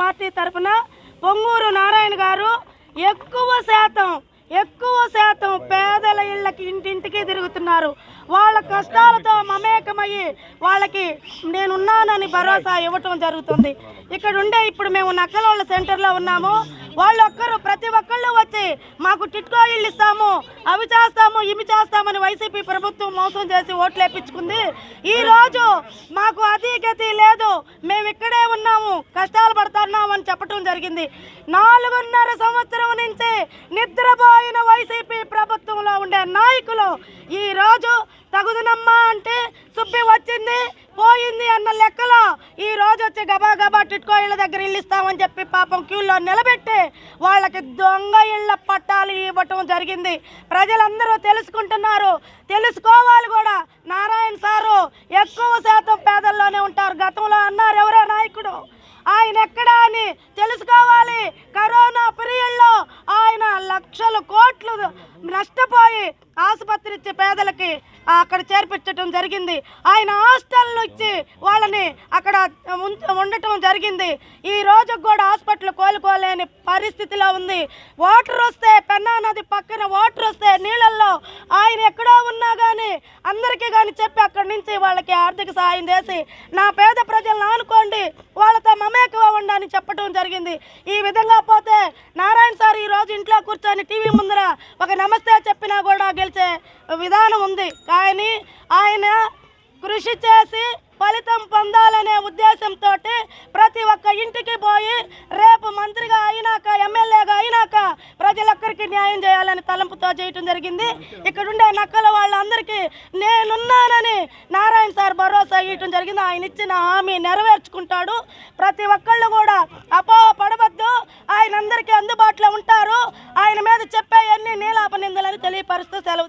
Party తరఫున పొంగూరు నారాయణ గారు ఎక్కువ శాతం ఎక్కువ శాతం పేదల ఇళ్ళకి ఇంటింటికి తిరుగుతున్నారు. వాళ్ళ కష్టాలతో మమేకమయ్యి వాళ్ళకి నేనున్నానని భరోసా ఇవ్వటం జరుగుతుంది. ఇక్కడ ఉండే ఇప్పుడు మేము నక్కలోళ్ళ సెంటర్లో ఉన్నాము. వాళ్ళు ఒక్కరు ప్రతి ఒక్కళ్ళు వచ్చి మాకు టిట్కో ఇళ్ళు ఇస్తాము అవి చేస్తాము ఇవి చేస్తామని వైసీపీ ప్రభుత్వం మోసం చేసి ఓట్లు వేపించుకుంది. ఈ రోజు మాకు అతి గతి లేదు మేము ఇక్కడే ఉన్నాము కష్టాలు పడుతున్నాము అని చెప్పటం జరిగింది. నాలుగున్నర సంవత్సరం నుంచి నిద్రపోయిన వైసీపీ ప్రభుత్వంలో ఉండే నాయకులు ఈ రోజు తగుదనమ్మా అంటే సుబ్బి వచ్చింది పోయింది అన్న లెక్కలో ఈ రోజు వచ్చి గబా గబా టిట్కో ఇళ్ళ దగ్గర ఇల్లు ఇస్తామని చెప్పి పాపం క్యూలో నిలబెట్టి వాళ్ళకి దొంగ ఇళ్ళ పట్టాలు ఇవ్వటం జరిగింది. ప్రజలందరూ తెలుసుకుంటున్నారు. తెలుసుకోవాలి కూడా. నారాయణ సారు ఎక్కువ శాతం పేదల్లోనే ఉంటారు. గతంలో అన్న ఆయన ఎక్కడా అని తెలుసుకోవాలి. కరోనా ఇచ్చి పేదలకి అక్కడ చేర్పించడం జరిగింది. ఆయన హాస్టల్ ఇచ్చి వాళ్ళని అక్కడ ఉండటం జరిగింది. ఈ రోజు కూడా హాస్పిటల్ కోలుకోలేని పరిస్థితిలో ఉంది. వాటర్ వస్తే పెన్నా నది పక్కన వాటర్ వస్తే నీళ్ళల్లో ఆయన ఎక్కడో ఉన్నా కానీ అందరికీ కానీ చెప్పి అక్కడి నుంచి వాళ్ళకి ఆర్థిక సహాయం చేసి నా పేద ప్రజలను ఆనుకోండి వాళ్ళతో మమేకం అని చెప్పడం జరిగింది. ఈ విధంగా పోతే నారాయణ సార్ ఈ రోజు ఇంట్లో కూర్చొని టీవీ ముందర ఒక నమస్తే చెప్పినా కూడా గెలిచే విధానం ఉంది. కానీ ఆయన కృషి చేసి ఫలితం పొందాలనే ఉద్దేశంతో ప్రతి ఒక్క ఇంటికి పోయి రేపు మంత్రిగా అయినాక ఎమ్మెల్యేగా న్యాయం చేయాలని తలంపుతో చేయటం జరిగింది. ఇక్కడుండే నక్కల వాళ్ళందరికీ నేనున్నానని నారాయణ సార్ భరోసా ఇవ్వటం జరిగింది. ఆయన ఇచ్చిన హామీ నెరవేర్చుకుంటాడు. ప్రతి ఒక్కళ్ళు కూడా అపోహ పడవద్దు. ఆయన అందరికీ అందుబాటులో ఉంటారు. ఆయన మీద చెప్పే అన్ని నీలాప నిందలని తెలియపరుస్తూ సెలవు